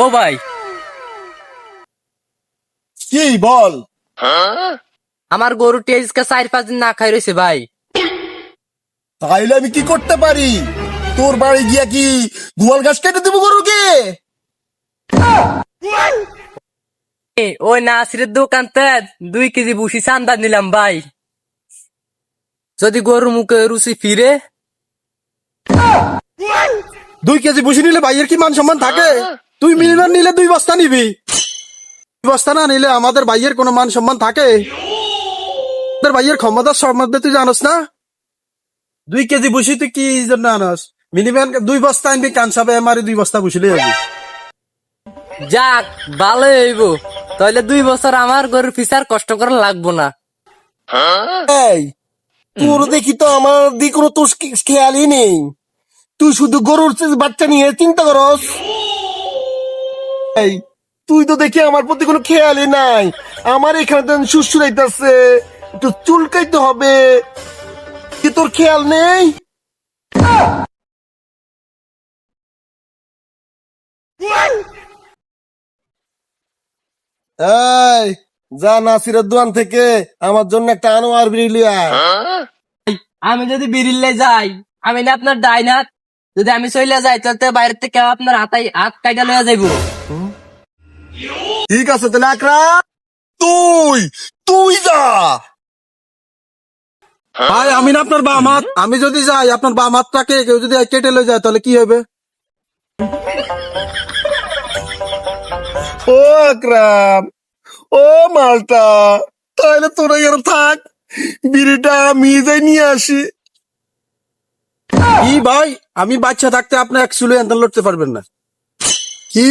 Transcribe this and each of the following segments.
ও ভাই। কি বল? আমার গরু টেজকে চার পাঁচ দিন না খাই রয়েছে ভাই। তাইলে আমি কি করতে পারি? তোর বাড়ি গিয়া কি গোয়াল গাছ কেটে দেবো গরুকে? ওই নাসিরের দোকান তে দুই কেজি বুসি চান্দা নিলাম ভাই। যদি গরু মুখে রুচি ফিরে। দুই কেজি বুঝি নিলে ভাইয়ের কি মান সম্মান থাকে? তুই মিলিয়ন নিলে দুই বস্তা নিবি। দুই বস্তা না নিলে আমাদের ভাইয়ের কোনো মান সম্মান থাকে? আমাদের ভাইয়ের ক্ষমতার সম্বন্ধে তুই জানোস না? দুই কেজি বুঝি তুই কি জন্য আনস? মিনিমাম দুই বস্তা আনবি কানসাবে আমারে দুই বস্তা বুঝলে যাবি যাক ভালো হইব। তাহলে দুই বছর আমার গরুর ফিসার কষ্ট করে লাগবো না। এই তোর দেখি তো আমার দিক কোনো তোর খেয়ালই নেই। তুই শুধু গরুর বাচ্চা নিয়ে চিন্তা করস। এই তুই তো দেখি আমার প্রতি কোনো খেয়ালই নাই। আমার এখানে তো সুসুরাইতেছে একটু চুলকাইতে হবে। কি তোর খেয়াল নেই? এই যা নাসিরের দোকান থেকে আমার জন্য একটা আনোয়ার বিড়িলিয়া আমি যদি বিড়িল্লে যাই আমি না আপনার ডাইনাত যদি আমি চলে যাই তাহলে বাইরে থেকে আপনার হাতাই হাত কাইটা লইয়া যাইবো। ঠিক আছে তাহলে আকরাম তুই তুই যা। ভাই আমি না আপনার বাম হাত। আমি যদি যাই আপনার বাম হাতটাকে কেউ যদি কেটে লয়ে যায় তাহলে কি হবে? ও আকরাম ও মালটা তাহলে তোরা এর থাক। বিড়িটা আমি যাই নিয়ে আসি। কি ভাই? আমি বাচ্চা থাকতে আপনি এক চুলে এনতেন লড়তে পারবেন না। কি?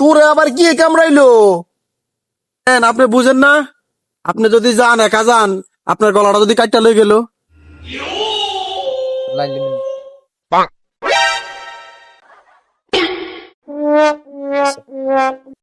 তোরে আবার কি কামড়াইলো? আপনি বুঝেন না? আপনি যদি যান, একা যান, আপনার গলাটা যদি কাটটা লয়ে গেল।